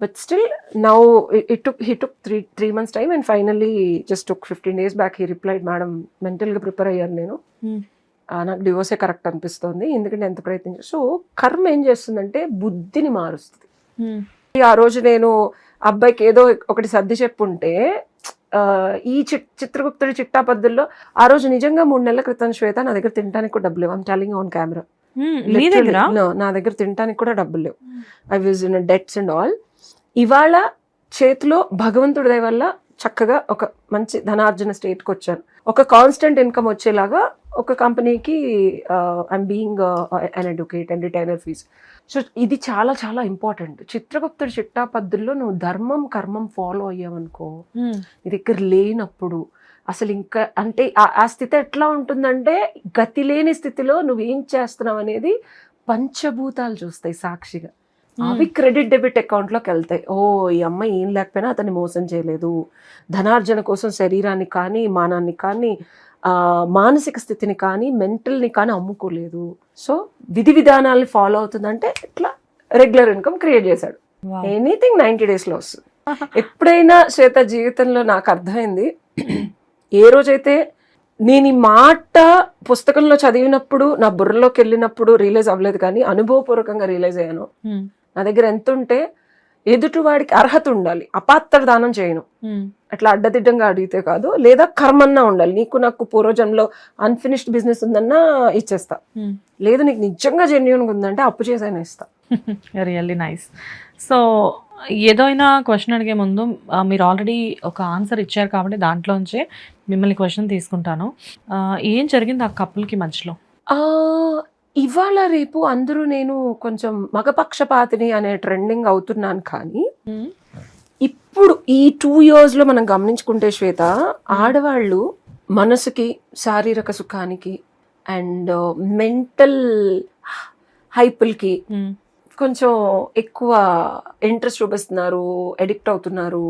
But still now it took he took three three months time and finally just took fifteen days back he replied madam మెంటల్గా prepare అయ్యాను నేను. Hmm. నాకు డివోర్సే correct అనిపిస్తుంది. ఎందుకంటే ఎంత ప్రయత్నించా so కర్మ ఏం చేస్తుందంటే బుద్ధిని మారుస్తుంది. ఉమ్, ఆ రోజు నేను అబ్బాయికి ఏదో ఒకటి సర్ది చెప్పుంటే ఈ చిత్రగుప్తుడి చిట్టాపద్దుల్లో ఆ రోజు నిజంగా మూడు నెలల క్రితం శ్వేత నా దగ్గర తినడానికి కూడా డబ్బులు లేవు. ఐమ్ టెలింగ్ ఆన్ కెమెరా నా దగ్గర తినడానికి కూడా డబ్బులు లేవు. I was in debts and all ఇవాళ చేతిలో భగవంతుడి దయ వల్ల చక్కగా ఒక మంచి ధనార్జన స్టేట్కి వచ్చాను ఒక కాన్స్టెంట్ ఇన్కమ్ వచ్చేలాగా ఒక కంపెనీకి I'm being an educate and retainer fee so ఇది చాలా చాలా ఇంపార్టెంట్. చిత్రగుప్తుడి చిట్టా పద్ధతుల్లో నువ్వు ధర్మం కర్మం ఫాలో అయ్యావనుకో నీ దగ్గర లేనప్పుడు అసలు ఇంకా అంటే ఆ- ఆ స్థితి ఎట్లా ఉంటుందంటే గతి లేని స్థితిలో నువ్వేం చేస్తున్నావు అనేది పంచభూతాలు చూస్తాయి సాక్షిగా. అవి క్రెడిట్ డెబిట్ అకౌంట్లోకి వెళ్తాయి. ఓ ఈ అమ్మాయి ఏం లేకపోయినా అతన్ని మోసం చేయలేదు. ధనార్జన కోసం శరీరాన్ని కానీ మానాన్ని కానీ ఆ, మానసిక స్థితిని కానీ మెంటల్ని కానీ అమ్ముకోలేదు. సో విధి విధానాలను ఫాలో అవుతుందంటే ఇట్లా రెగ్యులర్ ఇన్కమ్ క్రియేట్ చేశాడు. ఎనీథింగ్ నైంటీ డేస్లో వస్తుంది ఎప్పుడైనా శ్వేత జీవితంలో నాకు అర్థమైంది. ఏ రోజైతే నేను ఈ మాట పుస్తకంలో చదివినప్పుడు నా బుర్రలోకి వెళ్ళినప్పుడు రియలైజ్ అవ్వలేదు కానీ అనుభవపూర్వకంగా రియలైజ్ అయ్యాను నా దగ్గర ఎంత ఉంటే ఎదుటివాడికి అర్హత ఉండాలి. అపాత్ర దానం చేయను. అట్లా అడ్డదిడ్డంగా అడిగితే కాదు లేదా కర్మన్నా ఉండాలి. నీకు నాకు పూర్వజంలో అన్ఫినిష్డ్ బిజినెస్ ఉందన్నా ఇచ్చేస్తా. లేదు నీకు నిజంగా జెన్యున్గా ఉందంటే అప్పు చేసైనా ఇస్తా. రియల్లీ నైస్ సో ఏదైనా క్వశ్చన్ అడిగే ముందు మీరు ఆల్రెడీ ఒక ఆన్సర్ ఇచ్చారు కాబట్టి దాంట్లోంచే మిమ్మల్ని క్వశ్చన్ తీసుకుంటాను. ఏం జరిగింది ఆ కపుల్కి మధ్యలో? ఇవాళ రేపు అందరూ నేను కొంచెం మగపక్షపాతిని అనే ట్రెండింగ్ అవుతున్నాను కానీ ఇప్పుడు ఈ టూ ఇయర్స్లో మనం గమనించుకుంటే శ్వేత ఆడవాళ్ళు మనసుకి శారీరక సుఖానికి అండ్ మెంటల్ హైపుల్కి కొంచెం ఎక్కువ ఇంట్రెస్ట్ చూపిస్తున్నారు ఎడిక్ట్ అవుతున్నారు.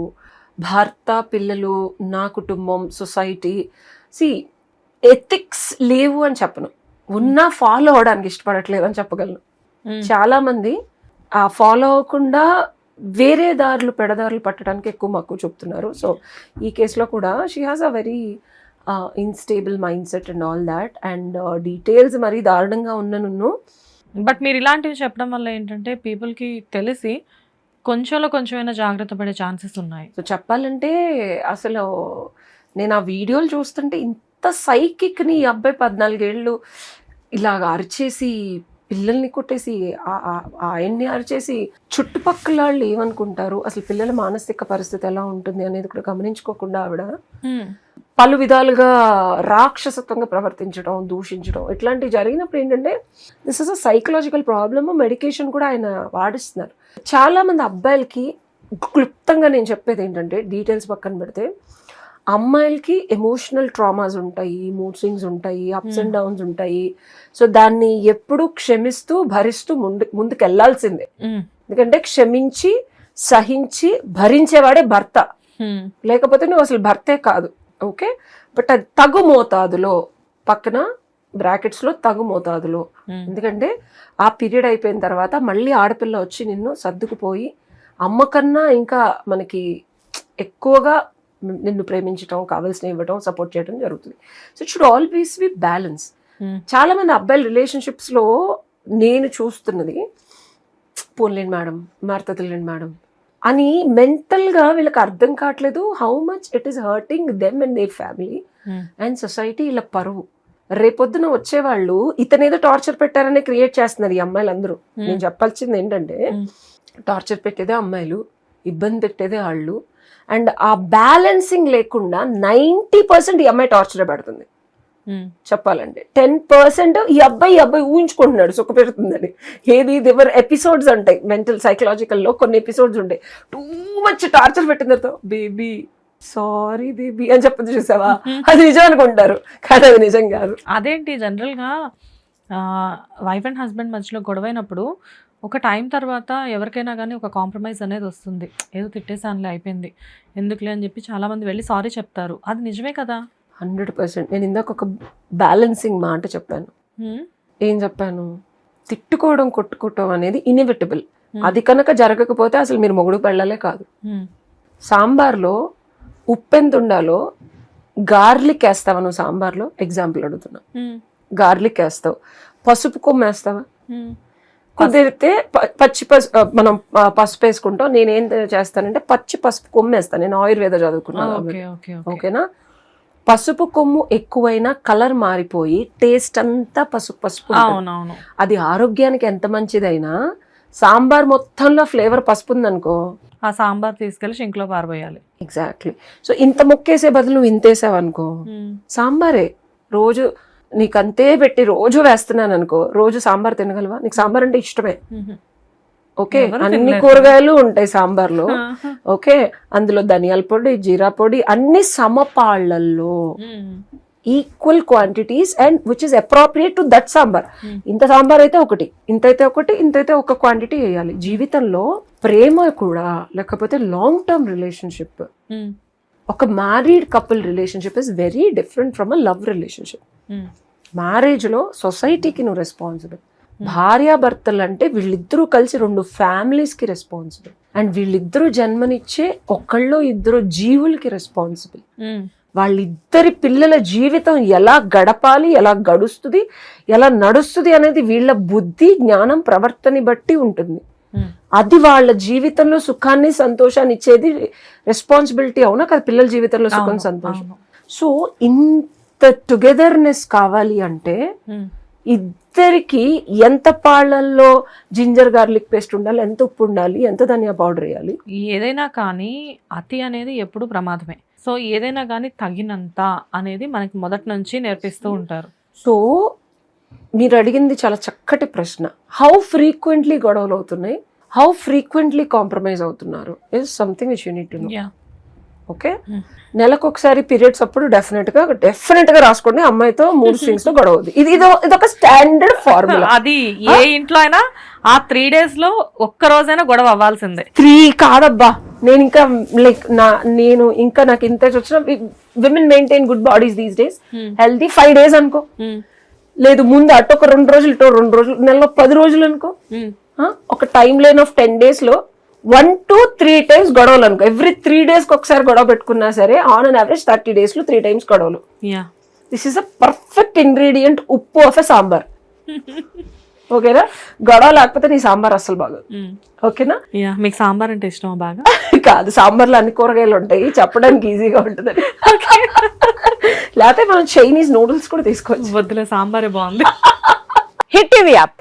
భర్త పిల్లలు నా కుటుంబం సొసైటీ. సి ఎథిక్స్ లేవు అని చెప్పను. ఉన్నా ఫాలో అవడానికి ఇష్టపడట్లేదు అని చెప్పగలను. చాలా మంది ఆ ఫాలో అవ్వకుండా వేరే దారులు పెడదారులు పట్టడానికి ఎక్కువ మక్కువ చూపుతున్నారు. సో ఈ కేసులో కూడా she has a very instable mindset and all that and details మరీ దారుణంగా ఉన్నను బట్ మీరు ఇలాంటివి చెప్పడం వల్ల ఏంటంటే పీపుల్కి తెలిసి కొంచెంలో కొంచెమైనా జాగ్రత్త పడే ఛాన్సెస్ ఉన్నాయి. సో చెప్పాలంటే అసలు నేను ఆ వీడియోలు చూస్తుంటే ఇంత సైకిక్ని ఈ అబ్బాయి పద్నాలుగేళ్ళు ఇలాగ అరిచేసి పిల్లల్ని కొట్టేసి ఆయన్ని అరిచేసి చుట్టుపక్కల వాళ్ళు ఏమనుకుంటారు? అసలు పిల్లల మానసిక పరిస్థితి ఎలా ఉంటుంది అనేది కూడా గమనించుకోకుండా ఆవిడ పలు విధాలుగా రాక్షసత్వంగా ప్రవర్తించడం దూషించడం ఇట్లాంటివి జరిగినప్పుడు ఏంటంటే this is a psychological problem medication కూడా ఆయన వాడిస్తున్నారు. చాలా మంది అబ్బాయిలకి క్లుప్తంగా నేను చెప్పేది ఏంటంటే డీటెయిల్స్ పక్కన పెడితే అమ్మాయిలకి ఎమోషనల్ ట్రామాస్ ఉంటాయి మూడ్ స్వింగ్స్ ఉంటాయి అప్స్ అండ్ డౌన్స్ ఉంటాయి. సో దాన్ని ఎప్పుడూ క్షమిస్తూ భరిస్తూ ముందు ముందుకు వెళ్ళాల్సిందే ఉమ్, ఎందుకంటే క్షమించి సహించి భరించేవాడే భర్త. ఉమ్, లేకపోతే నువ్వు అసలు భర్తే కాదు. ఓకే? బట్ అది తగు మోతాదులో పక్కన brackets లో తగు మోతాదులో ఉమ్, ఎందుకంటే ఆ పీరియడ్ అయిపోయిన తర్వాత మళ్ళీ ఆడపిల్ల వచ్చి నిన్ను సర్దుకుపోయి అమ్మ కన్నా ఇంకా మనకి ఎక్కువగా నిన్ను ప్రేమించడం కావాల్సిన ఇవ్వడం సపోర్ట్ చేయడం జరుగుతుంది. So it should always be balance చాలా మంది అబ్బాయిల relationships లో నేను చూస్తున్నది పోన్లేండి మేడం మారుతలేండి మేడం అని mental గా వీళ్ళకి అర్థం కావట్లేదు how much it is hurting them and their family and society ఇలా పరువు. రేపొద్దున వచ్చేవాళ్ళు ఇతనేదో టార్చర్ పెట్టారనే క్రియేట్ చేస్తున్నారు ఈ అమ్మాయిలందరూ. నేను చెప్పాల్సింది ఏంటంటే Hmm. టార్చర్ పెట్టేదే అమ్మాయిలు ఇబ్బంది పెట్టేదే వాళ్ళు అండ్ ఆ బ్యాలెన్సింగ్ లేకుండా నైంటీ పర్సెంట్ ఈ అమ్మాయి టార్చర్ పెడుతుంది. ఉమ్, చెప్పాలంటే. టెన్ పర్సెంట్ ఈ అబ్బాయి ఈ అబ్బాయి ఊహించుకుంటున్నాడు సుఖ పెడుతుందని. ఏది దివర్ ఎపిసోడ్స్ ఉంటాయి మెంటల్ సైకలాజికల్లో కొన్ని ఎపిసోడ్స్ ఉంటాయి. టూ మచ్ టార్చర్ పెట్టిన తర్వాత బేబీ సారీ బేబీ అని చెప్పదు చూసావా? అది నిజం అనుకుంటారు. కానీ అది నిజం కాదు. అదేంటి జనరల్గా వైఫ్ అండ్ హస్బెండ్ మధ్యలో గొడవైనప్పుడు ఒక టైం తర్వాత ఎవరికైనా కానీ ఒక కాంప్రమైజ్ అనేది వస్తుంది. ఏదో తిట్టేసానులే అయిపోయింది. ఎందుకులే అని చెప్పి చాలా మంది వెళ్ళి సారీ చెప్తారు. అది నిజమే కదా? Hundred percent. నేను ఇందాక ఒక బ్యాలెన్సింగ్ మాట చెప్పాను. ఏం చెప్పాను? తిట్టుకోవడం కొట్టుకోవడం అనేది ఇన్ఎవిటబుల్ అది కనుక జరగకపోతే అసలు మీరు మొగుడు పెళ్ళలే కాదు. సాంబార్లో ఉప్పు ఎంత ఉండాలో గార్లిక్ వేస్తావా నువ్వు సాంబార్లో? ఎగ్జాంపుల్ అడుగుతున్నా. గార్లిక్ వేస్తావు. పసుపు కొమ్మ వేస్తావా కుదిరితే పచ్చి పసుపు మనం పసుపు వేసుకుంటాం. నేనేం చేస్తానంటే పచ్చి పసుపు కొమ్మ వేస్తాను నేను ఆయుర్వేద చదువుకున్నాను ఓకే ఓకే ఓకే. ఓకేనా? పసుపు కొమ్ము ఎక్కువైనా కలర్ మారిపోయి టేస్ట్ అంతా పసుపు పసుపు అది ఆరోగ్యానికి ఎంత మంచిదైనా సాంబార్ మొత్తంలో ఫ్లేవర్ పసుపు ఉందనుకో ఆ సాంబార్ తీసుకెళ్ళి షింక్లో పారబోయాలి. ఎగ్జాక్ట్లీ. సో ఇంత ముక్కేసే బదులు నువ్వు ఇంతేసావు అనుకో ఉమ్, సాంబారే. రోజు నీకు అంతే పెట్టి రోజు వేస్తున్నాను అనుకో రోజు సాంబార్ తినగలవా? నీకు సాంబార్ అంటే ఇష్టమే. ఓకే అన్ని. కూరగాయలు ఉంటాయి సాంబార్లో. ఓకే అందులో ధనియాల పొడి జీరా పొడి అన్ని సమపాళ్ళల్లో equal quantities and which is appropriate to that sambar. ఇంత సాంబార్ అయితే ఒకటి ఇంత అయితే ఒకటి ఇంత అయితే ఒక క్వాంటిటీ వేయాలి. జీవితంలో ప్రేమ కూడా లేకపోతే లాంగ్ టర్మ్ రిలేషన్షిప్ ఒక married couple relationship is very different from a love relationship మ్యారేజ్లో సొసైటీకి నువ్వు రెస్పాన్సిబుల్ భార్యాభర్తలు అంటే వీళ్ళిద్దరూ కలిసి రెండు ఫ్యామిలీస్కి రెస్పాన్సిబుల్ అండ్ వీళ్ళిద్దరూ జన్మనిచ్చే ఒకళ్ళు ఇద్దరు జీవులకి రెస్పాన్సిబుల్ ఉమ్, వాళ్ళిద్దరి పిల్లల జీవితం ఎలా గడపాలి ఎలా గడుస్తుంది ఎలా నడుస్తుంది అనేది వీళ్ళ బుద్ధి జ్ఞానం ప్రవర్తన బట్టి ఉంటుంది. ఉమ్, అది వాళ్ళ జీవితంలో సుఖాన్ని సంతోషాన్ని ఇచ్చేది రెస్పాన్సిబిలిటీ అవునా? కదా పిల్లల జీవితంలో సుఖం సంతోషం. సో ఇంత టుగెదర్నెస్ కావాలి అంటే ఉమ్, ఇద్దరికి ఎంత పాళ్ళల్లో జింజర్ గార్లిక్ పేస్ట్ ఉండాలి ఎంత ఉప్పు ఉండాలి ఎంత ధనియా పౌడర్ వేయాలి? ఏదైనా కానీ అతి అనేది ఎప్పుడు ప్రమాదమే. సో ఏదైనా కానీ తగినంత అనేది మనకి మొదటి నుంచి నేర్పిస్తూ ఉంటారు. సో మీరు అడిగింది చాలా చక్కటి ప్రశ్న. హౌ ఫ్రీక్వెంట్లీ గొడవలు అవుతున్నాయి? హౌ ఫ్రీక్వెంట్లీ కాంప్రమైజ్ అవుతున్నారు? Is something which you need to know ya okay. నెలకు ఒకసారి పీరియడ్స్ అప్పుడు డెఫినెట్గా డెఫినెట్గా రాసుకోండి అమ్మాయితో మూడు స్వింగ్స్తో గొడవ ఇది ఇదో ఇదొక స్టాండర్డ్ ఫార్ములా. అది ఏ ఇంట్లో అయినా ఆ త్రీ డేస్లో ఒక్క రోజైనా గొడవ అవ్వాల్సిందే. త్రీ కాదబ్బా. నేను ఇంకా లైక్ నా నేను ఇంకా నాకు ఇంత వచ్చిన women maintain good bodies these days. Healthy five days అనుకో. లేదు ముందు అటు ఒక రెండు రోజులు ఇటు రెండు రోజులు నెలలో పది రోజులు అనుకో. ఒక టైం లైన్ ఆఫ్ టెన్ డేస్లో వన్ టు త్రీ టైమ్స్ గొడవలు అనుకో ఎవ్రీ త్రీ డేస్కి ఒకసారి గొడవ పెట్టుకున్నా సరే ఆన్ అన్ యావరేజ్ థర్టీ డేస్లో త్రీ టైమ్స్ గొడవలు. Ya. This is a perfect ingredient ఉప్పు ఆఫ్ ఎ సాంబార్. ఓకేనా? గొడవ లేకపోతే నీ సాంబార్ అస్సలు బాగోదు. ఉమ్, ఓకేనా? యా మీకు సాంబార్ అంటే ఇష్టమా బాగా? కాదు సాంబార్లో అన్ని కూరగాయలు ఉంటాయి. చెప్పడానికి ఈజీగా ఉంటుంది. లేకపోతే మనం చైనీస్ నూడిల్స్ కూడా తీసుకోవచ్చు. వద్దులే సాంబారే బాగుంది. Hit TV app